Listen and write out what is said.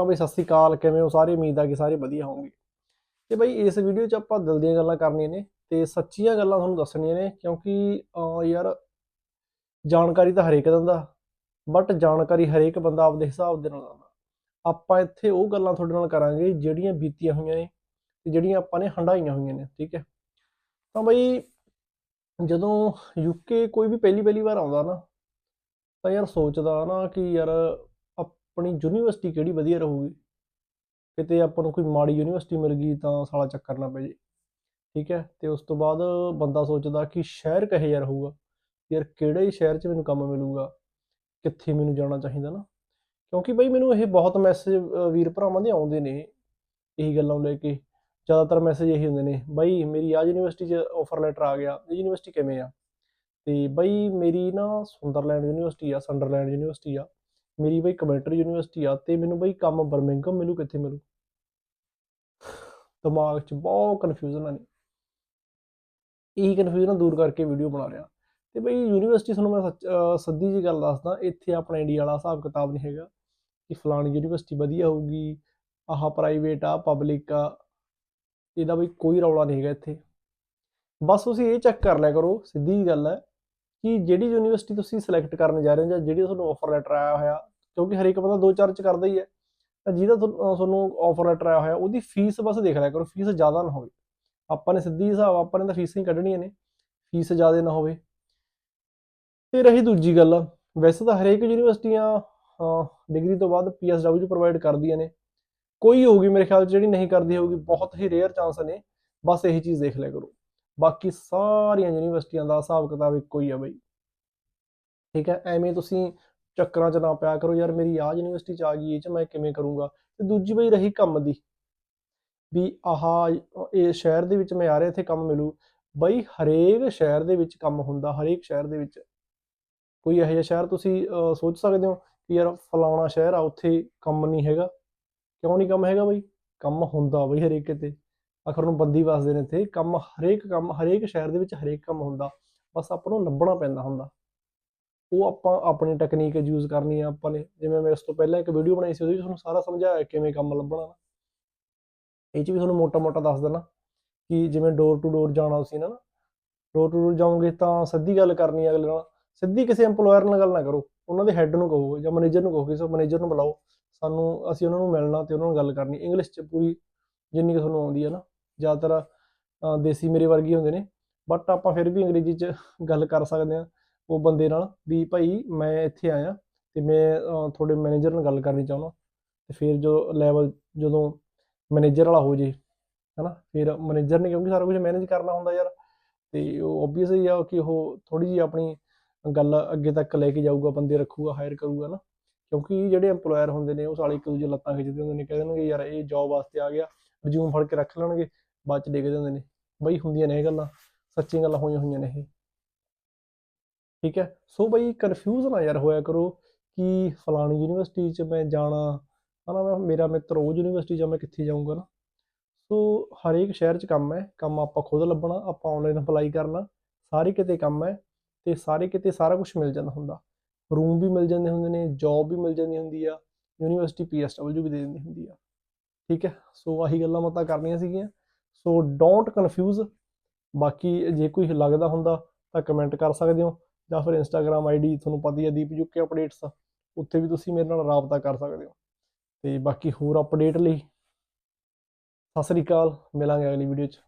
ਹਾਂ ਬਈ ਸਤਿ ਸ੍ਰੀ ਅਕਾਲ, ਕਿਵੇਂ ਹੋ? ਸਾਰੇ ਉਮੀਦ ਆ ਕਿ ਸਾਰੇ ਵਧੀਆ ਹੋਣਗੇ ਤੇ ਬਈ ਇਸ ਵੀਡੀਓ 'ਚ ਆਪਾਂ ਦਿਲ ਦੀਆਂ ਗੱਲਾਂ ਕਰਨੀਆਂ ਨੇ ਤੇ ਸੱਚੀਆਂ ਗੱਲਾਂ ਤੁਹਾਨੂੰ ਦੱਸਣੀਆਂ ਨੇ ਕਿਉਂਕਿ ਯਾਰ ਜਾਣਕਾਰੀ ਤਾਂ ਹਰੇਕ ਦਿੰਦਾ ਬਟ ਜਾਣਕਾਰੀ ਹਰੇਕ ਬੰਦਾ ਆਪਦੇ ਹਿਸਾਬ ਦੇ ਨਾਲ ਦਿੰਦਾ। ਆਪਾਂ ਇੱਥੇ ਉਹ ਗੱਲਾਂ ਤੁਹਾਡੇ ਨਾਲ ਕਰਾਂਗੇ ਜਿਹੜੀਆਂ ਬੀਤੀਆਂ ਹੋਈਆਂ ਨੇ ਤੇ ਜਿਹੜੀਆਂ ਆਪਾਂ ਨੇ ਹੰਡਾਈਆਂ ਹੋਈਆਂ ਨੇ, ਠੀਕ ਹੈ? ਤਾਂ ਬਈ ਜਦੋਂ ਯੂਕੇ ਕੋਈ ਵੀ ਪਹਿਲੀ ਪਹਿਲੀ ਵਾਰ ਆਉਂਦਾ ਨਾ, ਤਾਂ ਯਾਰ ਸੋਚਦਾ ਨਾ ਕਿ ਯਾਰ ਆਪਣੀ ਯੂਨੀਵਰਸਿਟੀ ਕਿਹੜੀ ਵਧੀਆ ਰਹੂਗੀ? ਕਿਤੇ ਆਪਾਂ ਨੂੰ ਕੋਈ ਮਾੜੀ ਯੂਨੀਵਰਸਿਟੀ ਮਿਲ ਗਈ ਤਾਂ ਸਾਲਾ ਚੱਕਰ ਨਾ ਪੈ ਜੇ। ਠੀਕ ਹੈ? ਤੇ ਉਸ ਤੋਂ ਬਾਅਦ ਬੰਦਾ ਸੋਚਦਾ ਕਿ ਸ਼ਹਿਰ ਕਹੇ ਯਾਰ ਹੋਊਗਾ ਯਾਰ ਕਿਹੜੇ ਸ਼ਹਿਰ 'ਚ ਮੈਨੂੰ ਕੰਮ ਮਿਲੂਗਾ? ਕਿੱਥੇ ਮੈਨੂੰ ਜਾਣਾ ਚਾਹੀਦਾ ਨਾ? ਕਿਉਂਕਿ ਬਈ ਮੈਨੂੰ ਇਹ ਬਹੁਤ ਮੈਸੇਜ ਵੀਰ ਭਰਾਵਾਂ ਦੇ ਆਉਂਦੇ ਨੇ ਇਹੀ ਗੱਲਾਂ ਨੂੰ ਲੈ ਕੇ। ਜ਼ਿਆਦਾਤਰ ਮੈਸੇਜ ਇਹੀ ਹੁੰਦੇ ਨੇ, ਬਾਈ ਮੇਰੀ ਆ ਯੂਨੀਵਰਸਿਟੀ 'ਚ ਆਫਰ ਲੈਟਰ ਆ ਗਿਆ, ਇਹ ਯੂਨੀਵਰਸਿਟੀ ਕਿਵੇਂ ਆ? ਤੇ ਬਈ ਮੇਰੀ ਨਾ ਸੁੰਦਰਲੈਂਡ ਯੂਨੀਵਰਸਿਟੀ ਆ ਸੰਡਰਲੈਂਡ ਯੂਨੀਵਰਸਿਟੀ ਆ। ਮੇਰੀ ਬਈ ਕਮੈਂਟਰ ਯੂਨੀਵਰਸਿਟੀ ਆ ਤੇ ਮੈਨੂੰ ਬਈ ਕੰਮ ਬਰਮਿੰਗਮ ਮਿਲੂ ਕਿੱਥੇ ਮਿਲੂ? ਦਿਮਾਗ 'ਚ ਬਹੁਤ ਕਨਫਿਊਜ਼ਨ ਆ ਨੇ। ਇਹੀ ਕਨਫਿਊਜ਼ਨ ਦੂਰ ਕਰਕੇ ਵੀਡੀਓ ਬਣਾ ਰਿਹਾ। ਤੇ ਬਈ ਯੂਨੀਵਰਸਿਟੀ ਤੁਹਾਨੂੰ ਮੈਂ ਸੱਚ ਸਿੱਧੀ ਜੀ ਗੱਲ ਦੱਸਦਾ, ਇੱਥੇ ਆਪਣਾ ਇੰਡੀਆ ਵਾਲਾ ਹਿਸਾਬ ਕਿਤਾਬ ਨਹੀਂ ਹੈਗਾ ਕਿ ਫਲਾਣੀ ਯੂਨੀਵਰਸਿਟੀ ਵਧੀਆ ਹੋਊਗੀ, ਆਹ ਪ੍ਰਾਈਵੇਟ ਆ ਪਬਲਿਕ ਆ, ਇਹਦਾ ਬਈ ਕੋਈ ਰੌਲਾ ਨਹੀਂ ਹੈਗਾ ਇੱਥੇ। ਬਸ ਤੁਸੀਂ ਇਹ ਚੈੱਕ ਕਰ ਲਿਆ ਕਰੋ, ਸਿੱਧੀ ਜੀ ਗੱਲ ਹੈ ਕਿ ਜਿਹੜੀ ਯੂਨੀਵਰਸਿਟੀ ਤੁਸੀਂ ਸਿਲੈਕਟ ਕਰਨ ਜਾ ਰਹੇ ਹੋ ਜਾਂ ਜਿਹੜੀ ਤੁਹਾਨੂੰ ਆਫਰ ਲੈਟਰ ਆਇਆ ਹੋਇਆ ਕਿਉਂਕਿ ਹਰੇਕ ਬੰਦਾ ਦੋ ਚਾਰ ਚ ਕਰਦਾ ਹੀ ਹੈ। ਤਾਂ ਜਿਹਦਾ ਤੁਹਾਨੂੰ ਤੁਹਾਨੂੰ ਆਫਰ ਲੈਟਰ ਆਇਆ ਹੋਇਆ, ਉਹਦੀ ਫੀਸ ਬਸ ਦੇਖ ਲਿਆ ਕਰੋ ਫੀਸ ਜ਼ਿਆਦਾ ਨਾ ਹੋਵੇ। ਆਪਾਂ ਨੇ ਸਿੱਧੀ ਹਿਸਾਬ, ਆਪਾਂ ਨੇ ਤਾਂ ਫੀਸਾਂ ਹੀ ਕੱਢਣੀਆਂ ਨੇ ਫੀਸ ਜ਼ਿਆਦਾ ਨਾ ਹੋਵੇ। ਤੇ ਰਹੀ ਦੂਜੀ ਗੱਲ, ਵੈਸੇ ਤਾਂ ਹਰੇਕ ਯੂਨੀਵਰਸਿਟੀਆਂ ਡਿਗਰੀ ਤੋਂ ਬਾਅਦ ਪੀਐਸਡਬਲਯੂ ਪ੍ਰੋਵਾਈਡ ਕਰਦੀਆਂ ਨੇ। ਕੋਈ ਹੋਊਗੀ ਮੇਰੇ ਖਿਆਲ 'ਚ ਜਿਹੜੀ ਨਹੀਂ ਕਰਦੀ ਹੋਊਗੀ, ਬਹੁਤ ਹੀ ਰੇਅਰ ਚਾਂਸ ਨੇ। ਬਸ ਇਹੀ ਚੀਜ਼ ਦੇਖ ਲਿਆ ਕਰੋ। ਬਾਕੀ ਸਾਰੀਆਂ ਯੂਨੀਵਰਸਿਟੀਆਂ ਦਾ ਹਿਸਾਬ ਕਿਤਾਬ ਇੱਕੋ ਹੀ ਆ ਬਈ। ਠੀਕ ਹੈ, ਐਵੇਂ ਤੁਸੀਂ ਚੱਕਰਾਂ 'ਚ ਨਾ ਪਿਆ ਕਰੋ, ਯਾਰ ਮੇਰੀ ਆਹ ਯੂਨੀਵਰਸਿਟੀ 'ਚ ਆ ਗਈ, ਇਹ 'ਚ ਮੈਂ ਕਿਵੇਂ ਕਰੂੰਗਾ? ਤੇ ਦੂਜੀ ਬਈ ਰਹੀ ਕੰਮ ਦੀ। ਵੀ ਆਹਾ, ਇਹ ਸ਼ਹਿਰ ਦੇ ਵਿੱਚ ਮੈਂ ਆ ਰਿਹਾ, ਇੱਥੇ ਕੰਮ ਮਿਲੂ। ਬਈ ਹਰੇਕ ਸ਼ਹਿਰ ਦੇ ਵਿੱਚ ਕੰਮ ਹੁੰਦਾ, ਹਰੇਕ ਸ਼ਹਿਰ ਦੇ ਵਿੱਚ। ਕੋਈ ਇਹੋ ਜਿਹਾ ਸ਼ਹਿਰ ਤੁਸੀਂ ਸੋਚ ਸਕਦੇ ਹੋ ਕਿ ਯਾਰ ਫਲਾਣਾ ਸ਼ਹਿਰ ਆ, ਉੱਥੇ ਕੰਮ ਨਹੀਂ ਹੈਗਾ? ਕਿਉਂ ਨਹੀਂ ਕੰਮ ਹੈਗਾ ਬਈ? ਕੰਮ ਹੁੰਦਾ ਬਈ ਹਰੇਕ ਕਿਤੇ। ਆਖਰ ਨੂੰ ਬੰਦੀ ਵਸਦੇ ਨੇ ਇੱਥੇ। ਕੰਮ ਹਰੇਕ ਕੰਮ, ਹਰੇਕ ਸ਼ਹਿਰ ਦੇ ਵਿੱਚ ਹਰੇਕ ਕੰਮ ਹੁੰਦਾ। ਬਸ ਆਪਾਂ ਨੂੰ ਲੱਭਣਾ ਪੈਂਦਾ ਹੁੰਦਾ। ਉਹ ਆਪਾਂ ਆਪਣੀ ਟੈਕਨੀਕ ਯੂਜ਼ ਕਰਨੀ ਆ ਆਪਾਂ ਨੇ। ਜਿਵੇਂ ਮੈਂ ਇਸ ਤੋਂ ਪਹਿਲਾਂ ਇੱਕ ਵੀਡੀਓ ਬਣਾਈ ਸੀ, ਉਹਦੇ ਵਿੱਚ ਤੁਹਾਨੂੰ ਸਾਰਾ ਸਮਝਾਇਆ ਕਿਵੇਂ ਕੰਮ ਲੱਭਣਾ ਨਾ ਇਹ 'ਚ ਵੀ ਤੁਹਾਨੂੰ ਮੋਟਾ-ਮੋਟਾ ਦੱਸ ਦੇਣਾ ਕਿ ਜਿਵੇਂ ਡੋਰ ਟੂ ਡੋਰ ਜਾਣਾ ਤੁਸੀਂ ਨਾ ਡੋਰ ਟੂ ਡੋਰ ਜਾਓਗੇ ਤਾਂ ਸਿੱਧੀ ਗੱਲ ਕਰਨੀ ਅਗਲੇ ਨਾਲ। ਸਿੱਧੀ ਕਿਸੇ EMPLOYER ਨਾਲ ਗੱਲ ਨਾ ਕਰੋ। ਉਹਨਾਂ ਦੇ ਹੈੱਡ ਨੂੰ ਕਹੋ ਜਾਂ ਮੈਨੇਜਰ ਨੂੰ ਕਹੋ ਕਿਸੇ ਮੈਨੇਜਰ ਨੂੰ ਬੁਲਾਓ। ਸਾਨੂੰ, ਅਸੀਂ ਉਹਨਾਂ ਨੂੰ ਮਿਲਣਾ ਤੇ ਉਹਨਾਂ ਨਾਲ ਗੱਲ ਕਰਨੀ। ਇੰਗਲਿਸ਼ 'ਚ ਪੂਰੀ ਜਿੰਨੀ ਕੁ ਤੁਹਾਨੂੰ ਆਉਂਦੀ ਹੈ ਨਾ, ਜ਼ਿਆਦਾਤਰ ਦੇਸੀ ਮੇਰੇ ਵਰਗੀ ਹੁੰਦੇ ਨੇ। ਬਟ ਆਪਾਂ ਫਿਰ ਵੀ ਅੰਗਰੇਜ਼ੀ 'ਚ ਗੱਲ ਕਰ ਸਕਦੇ ਹਾਂ ਉਹ ਬੰਦੇ ਨਾਲ ਵੀ ਭਾਈ ਮੈਂ ਇੱਥੇ ਆਇਆ ਤੇ ਮੈਂ ਤੁਹਾਡੇ ਮੈਨੇਜਰ ਨਾਲ ਗੱਲ ਕਰਨੀ ਚਾਹੁੰਦਾ। ਤੇ ਫਿਰ ਜੋ ਲੈਵਲ ਜਦੋਂ ਮੈਨੇਜਰ ਵਾਲਾ ਹੋ ਜੇ, ਹਨਾ, ਫਿਰ ਮੈਨੇਜਰ ਨੇ ਕਿਉਂਕਿ ਸਾਰਾ ਕੁਝ ਮੈਨੇਜ ਕਰਨਾ ਹੁੰਦਾ ਯਾਰ। ਤੇ ਉਹ ਓਬਵੀਅਸ ਹੀ ਆ ਕਿ ਉਹ ਥੋੜੀ ਜਿਹੀ ਆਪਣੀ ਗੱਲ ਅੱਗੇ ਤੱਕ ਲੈ ਕੇ ਜਾਊਗਾ, ਬੰਦੇ ਰੱਖੂਗਾ ਹਾਇਰ ਕਰੂਗਾ ਨਾ ਕਿਉਂਕਿ ਜਿਹੜੇ EMPLOYER ਹੁੰਦੇ ਨੇ, ਉਹ ਸਾਲੇ ਇੱਕ ਦੂਜੇ ਲੱਤਾਂ ਖਿੱਚਦੇ ਹੁੰਦੇ ਨੇ, ਕਹਿ ਦੇਣਗੇ ਯਾਰ ਇਹ ਜੌਬ ਵਾਸਤੇ ਆ ਗਿਆ ਰਿਜ਼ਿਊਮ ਫੜ ਕੇ ਰੱਖ ਲੈਣਗੇ, ਬਾਅਦ ਚ ਡਿੱਗ ਹੁੰਦੇ ਨੇ। ਬਈ ਹੁੰਦੀਆਂ ਨੇ ਇਹ ਗੱਲਾਂ, ਸੱਚੀਆਂ ਗੱਲਾਂ ਹੋਈਆਂ ਹੋਈਆਂ ਨੇ ਇਹ। ਠੀਕ ਹੈ? ਸੋ ਬਈ ਕਨਫਿਊਜ਼ ਨਾ ਯਾਰ ਹੋਇਆ ਕਰੋ ਕਿ ਫਲਾਣੀ ਯੂਨੀਵਰਸਿਟੀ 'ਚ ਮੈਂ ਜਾਣਾ, ਹਨਾ ਮੈਂ, ਮੇਰਾ ਮਿੱਤਰ ਉਹ ਯੂਨੀਵਰਸਿਟੀ ਜਾਂ ਮੈਂ ਕਿੱਥੇ ਜਾਊਂਗਾ ਨਾ? ਸੋ ਹਰੇਕ ਸ਼ਹਿਰ 'ਚ ਕੰਮ ਹੈ, ਕੰਮ ਆਪਾਂ ਖੁਦ ਲੱਭਣਾ, ਆਪਾਂ ਆਨਲਾਈਨ ਅਪਲਾਈ ਕਰਨਾ, ਸਾਰੇ ਕਿਤੇ ਕੰਮ ਹੈ ਤੇ ਸਾਰੇ ਕਿਤੇ ਸਾਰਾ ਕੁਝ ਮਿਲ ਜਾਂਦਾ ਹੁੰਦਾ। ਰੂਮ ਵੀ ਮਿਲ ਜਾਂਦੇ ਹੁੰਦੇ ਨੇ ਜੌਬ ਵੀ ਮਿਲ ਜਾਂਦੀ ਹੁੰਦੀ ਆ, ਯੂਨੀਵਰਸਿਟੀ ਪੀਐਸਡਬਲਯੂ ਵੀ ਦੇ ਦਿੰਦੀ ਹੁੰਦੀ ਆ। ਠੀਕ ਹੈ? ਸੋ ਆਹੀ ਗੱਲਾਂ ਮਤਾਂ ਕਰਨੀਆਂ ਸੀਗੀਆਂ। ਸੋ ਡੋਂਟ ਕਨਫਿਊਜ਼ ਬਾਕੀ ਜੇ ਕੋਈ ਲੱਗਦਾ ਹੁੰਦਾ ਤਾਂ ਕਮੈਂਟ ਕਰ ਸਕਦੇ ਹੋ। ਜਾਂ ਫਿਰ ਇੰਸਟਾਗ੍ਰam ਆਈਡੀ ਤੁਹਾਨੂੰ ਪਤਾ ਹੀ ਹੈ ਦੀਪ ਯੂਕੇ ਅਪਡੇਟਸ ਉੱਥੇ ਵੀ ਤੁਸੀਂ ਮੇਰੇ ਨਾਲ ਰਾਬਤਾ ਕਰ ਸਕਦੇ ਹੋ। ਤੇ ਬਾਕੀ ਹੋਰ ਅਪਡੇਟ ਲਈ ਸਤਿ ਸ੍ਰੀ ਅਕਾਲ, ਮਿਲਾਂਗੇ ਅਗਲੀ ਵੀਡੀਓ 'ਚ।